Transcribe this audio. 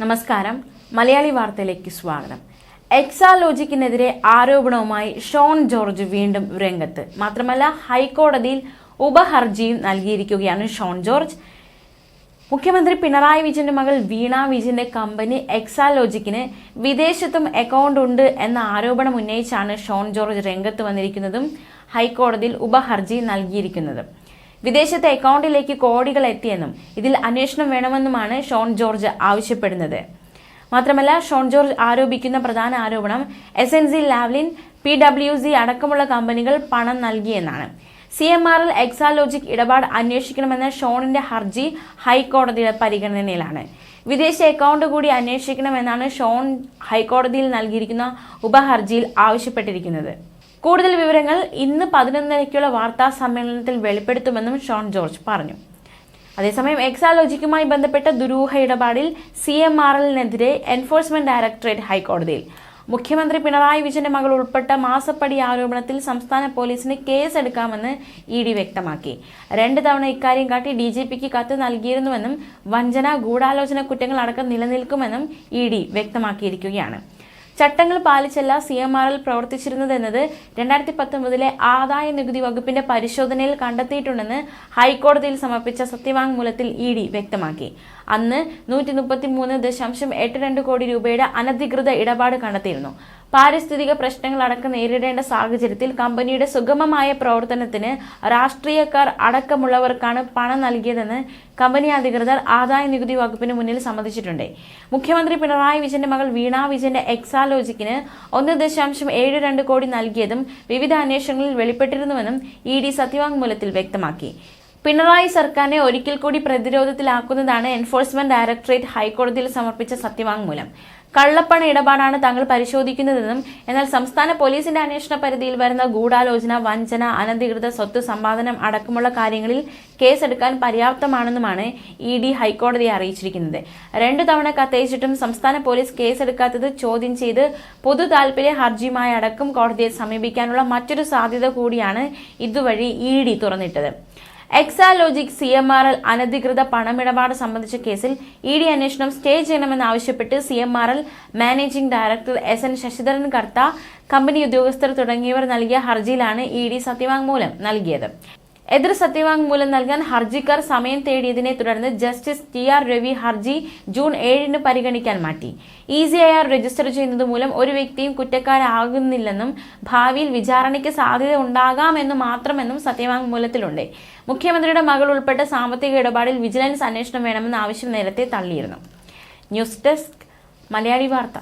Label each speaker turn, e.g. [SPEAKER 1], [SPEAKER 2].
[SPEAKER 1] നമസ്കാരം. മലയാളി വാർത്തയിലേക്ക് സ്വാഗതം. എക്സാലോജിക്കിനെതിരെ ആരോപണവുമായി ഷോൺ ജോർജ് വീണ്ടും രംഗത്ത്. മാത്രമല്ല ഹൈക്കോടതിയിൽ ഉപഹർജിയും നൽകിയിരിക്കുകയാണ് ഷോൺ ജോർജ്. മുഖ്യമന്ത്രി പിണറായി വിജയന്റെ മകൾ വീണ വിജയന്റെ കമ്പനി എക്സാലോജിക്കിന് വിദേശത്തും അക്കൗണ്ട് ഉണ്ട് എന്ന ആരോപണം ഉന്നയിച്ചാണ് ഷോൺ ജോർജ് രംഗത്ത് വന്നിരിക്കുന്നതും ഹൈക്കോടതിയിൽ ഉപഹർജി നൽകിയിരിക്കുന്നതും. വിദേശത്തെ അക്കൗണ്ടിലേക്ക് കോടികൾ എത്തിയെന്നും ഇതിൽ അന്വേഷണം വേണമെന്നുമാണ് ഷോൺ ജോർജ് ആവശ്യപ്പെടുന്നത്. മാത്രമല്ല ഷോൺ ജോർജ് ആരോപിക്കുന്ന പ്രധാന ആരോപണം S N C Lavalin P W C അടക്കമുള്ള കമ്പനികൾ പണം നൽകിയെന്നാണ്. C M R L Exalogic ഇടപാട് അന്വേഷിക്കണമെന്ന ഷോണിന്റെ ഹർജി ഹൈക്കോടതിയുടെ പരിഗണനയിലാണ്. വിദേശ അക്കൗണ്ട് കൂടി അന്വേഷിക്കണമെന്നാണ് ഷോൺ ഹൈക്കോടതിയിൽ നൽകിയിരിക്കുന്ന ഉപഹർജിയിൽ ആവശ്യപ്പെട്ടിരിക്കുന്നത്. കൂടുതൽ വിവരങ്ങൾ ഇന്ന് പതിനൊന്നരയ്ക്കുള്ള വാർത്താ സമ്മേളനത്തിൽ വെളിപ്പെടുത്തുമെന്നും ഷോൺ ജോർജ് പറഞ്ഞു. അതേസമയം എക്സാലോജിക്കുമായി ബന്ധപ്പെട്ട ദുരൂഹ ഇടപാടിൽ സി എം ആർ എല്ലിനെതിരെ എൻഫോഴ്സ്മെന്റ് ഡയറക്ടറേറ്റ് ഹൈക്കോടതിയിൽ. മുഖ്യമന്ത്രി പിണറായി വിജയന്റെ മകൾ ഉൾപ്പെട്ട മാസപ്പടി ആരോപണത്തിൽ സംസ്ഥാന പോലീസിന് കേസെടുക്കാമെന്ന് ഇ ഡി വ്യക്തമാക്കി. രണ്ട് തവണ ഇക്കാര്യം കാട്ടി ഡി ജി പിക്ക് കത്ത് നൽകിയിരുന്നുവെന്നും വഞ്ചന ഗൂഢാലോചന കുറ്റങ്ങൾ അടക്കം നിലനിൽക്കുമെന്നും ഇ ഡി വ്യക്തമാക്കിയിരിക്കുകയാണ്. ചട്ടങ്ങൾ പാലിച്ചല്ല സി എം ആർ എൽ പ്രവർത്തിച്ചിരുന്നതെന്നത് രണ്ടായിരത്തി പത്തൊമ്പതിലെ ആദായ നികുതി വകുപ്പിന്റെ പരിശോധനയിൽ കണ്ടെത്തിയിട്ടുണ്ടെന്ന് ഹൈക്കോടതിയിൽ സമർപ്പിച്ച സത്യവാങ്മൂലത്തിൽ ഇ ഡി വ്യക്തമാക്കി. അന്ന് നൂറ്റി മുപ്പത്തി മൂന്ന് ദശാംശം എട്ട് രണ്ട് കോടി രൂപയുടെ അനധികൃത ഇടപാട് കണ്ടെത്തിയിരുന്നു. പാരിസ്ഥിതിക പ്രശ്നങ്ങൾ അടക്കം നേരിടേണ്ട സാഹചര്യത്തിൽ കമ്പനിയുടെ സുഗമമായ പ്രവർത്തനത്തിന് രാഷ്ട്രീയക്കാർ അടക്കമുള്ളവർക്കാണ് പണം നൽകിയതെന്ന് കമ്പനി അധികൃതർ ആദായ നികുതി വകുപ്പിന് മുന്നിൽ സമ്മതിച്ചിട്ടുണ്ട്. മുഖ്യമന്ത്രി പിണറായി വിജയന്റെ മകൾ വീണ വിജയന്റെ എക്സാലോജിക്കിന് ഒന്ന് ദശാംശം ഏഴ് രണ്ട് കോടി നൽകിയതും വിവിധ അന്വേഷണങ്ങളിൽ വെളിപ്പെട്ടിരുന്നുവെന്നും ഇ ഡി സത്യവാങ്മൂലത്തിൽ വ്യക്തമാക്കി. പിണറായി സർക്കാരിനെ ഒരിക്കൽ കൂടി പ്രതിരോധത്തിലാക്കുന്നതാണ് എൻഫോഴ്സ്മെന്റ് ഡയറക്ടറേറ്റ് ഹൈക്കോടതിയിൽ സമർപ്പിച്ച സത്യവാങ്മൂലം. കള്ളപ്പണ ഇടപാടാണ് താങ്കൾ പരിശോധിക്കുന്നതെന്നും എന്നാൽ സംസ്ഥാന പോലീസിന്റെ അന്വേഷണ പരിധിയിൽ വരുന്ന ഗൂഢാലോചന വഞ്ചന അനധികൃത സ്വത്ത് സമ്പാദനം അടക്കമുള്ള കാര്യങ്ങളിൽ കേസെടുക്കാൻ പര്യാപ്തമാണെന്നുമാണ് ഇ ഡി ഹൈക്കോടതിയെ അറിയിച്ചിരിക്കുന്നത്. രണ്ടു തവണ കത്തയച്ചിട്ടും സംസ്ഥാന പോലീസ് കേസെടുക്കാത്തത് ചോദ്യം ചെയ്ത് പൊതു താൽപര്യ ഹർജിയുമായി അടക്കം കോടതിയെ സമീപിക്കാനുള്ള മറ്റൊരു സാധ്യത കൂടിയാണ് ഇതുവഴി E D തുറന്നിട്ടത്. Exalogic C M R L അനധികൃത പണമിടപാട് സംബന്ധിച്ച കേസിൽ ഇ ഡി അന്വേഷണം സ്റ്റേ ചെയ്യണമെന്നാവശ്യപ്പെട്ട് C M R L managing director S N Sasidharan Kartha company ഉദ്യോഗസ്ഥർ തുടങ്ങിയവർ നൽകിയ ഹർജിയിലാണ് ഇ ഡി സത്യവാങ്മൂലം നൽകിയത്. എതിർ സത്യവാങ്മൂലം നൽകാൻ ഹർജിക്കാർ സമയം തേടിയതിനെ തുടർന്ന് ജസ്റ്റിസ് ടി ആർ രവി ഹർജി ജൂൺ ഏഴിന് പരിഗണിക്കാൻ മാറ്റി. ഇ ഐ ആർ രജിസ്റ്റർ ചെയ്യുന്നത് മൂലം ഒരു വ്യക്തിയും കുറ്റക്കാരാകുന്നില്ലെന്നും ഭാവിയിൽ വിചാരണയ്ക്ക് സാധ്യത ഉണ്ടാകാമെന്ന് മാത്രമെന്നും സത്യവാങ്മൂലത്തിലുണ്ട്. മുഖ്യമന്ത്രിയുടെ മകൾ ഉൾപ്പെട്ട സാമ്പത്തിക ഇടപാടിൽ വിജിലൻസ് അന്വേഷണം വേണമെന്ന ആവശ്യം നേരത്തെ തള്ളിയിരുന്നു. ന്യൂസ് ഡെസ്ക് മലയാളി വാർത്ത.